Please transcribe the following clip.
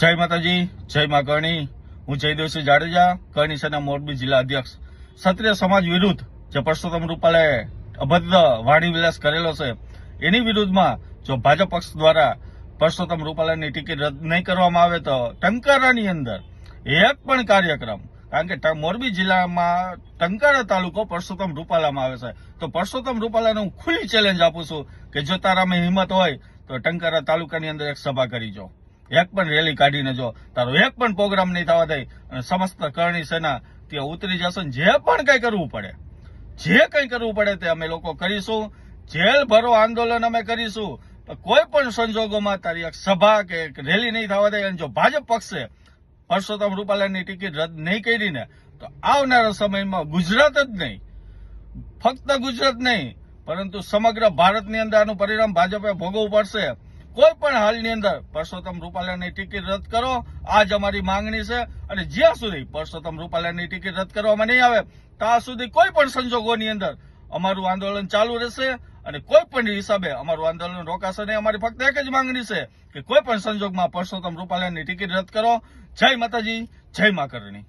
જય માતાજી, જય મા કરણી હું જયદેવસિંહ જાડેજા કરણી સેના મોરબી જિલ્લા અધ્યક્ષ. ક્ષત્રિય સમાજ વિરુદ્ધ જે પરસોત્તમ રૂપાલાએ અભદ્ર વાણી વિલાસ કરેલો છે, એની વિરુદ્ધમાં જો ભાજપ પક્ષ દ્વારા પરસોત્તમ રૂપાલાની ટિકિટ રદ નહીં કરવામાં આવે તો ટંકારાની અંદર એક પણ કાર્યક્રમ, કારણ કે મોરબી જિલ્લામાં ટંકારા તાલુકો પરસોત્તમ રૂપાલામાં આવે છે. તો પરસોત્તમ રૂપાલાને હું ખુલ્લી ચેલેન્જ આપું છું કે જો તારામાં હિંમત હોય તો ટંકારા તાલુકાની અંદર એક સભા કરી જો. એક પણ રેલી કાઢીને જો. તારો એક પણ પ્રોગ્રામ નહીં થવા દે. અને સમસ્ત કરણી સેના ત્યાં ઉતરી જશે જે પણ કઈ કરવું પડે. જે કંઈ કરવું પડે તે અમે લોકો કરીશું. જેલ ભરો આંદોલન અમે કરીશું. તો કોઈ પણ સંજોગોમાં તારી એક સભા કે એક રેલી નહીં થવા દે. અને જો ભાજપ પક્ષે પરસોત્તમ રૂપાલાની ટિકિટ રદ નહીં કરીને, તો આવનારા સમયમાં ગુજરાત જ નહીં. ફક્ત ગુજરાત નહીં, પરંતુ સમગ્ર ભારતની અંદર આનું પરિણામ ભાજપે ભોગવવું પડશે. કોઈ પણ હાલની અંદર પરસોત્તમ રૂપાલાની ટિકિટ રદ કરો. આજ અમારી માંગણી છે અને જ્યાં સુધી પરસોત્તમ રૂપાલાની ટિકિટ રદ કરવામાં નહીં આવે, ત્યાં સુધી કોઈ પણ સંજોગોની અંદર અમારું આંદોલન ચાલુ રહેશે અને કોઈ પણ હિસાબે અમારું આંદોલન રોકાશે નહીં. અમારી ફક્ત એક જ માંગણી છે કે કોઈ પણ સંજોગમાં પરસોત્તમ રૂપાલાની ટિકિટ રદ કરો. જય માતાજી, જય મા કરણી.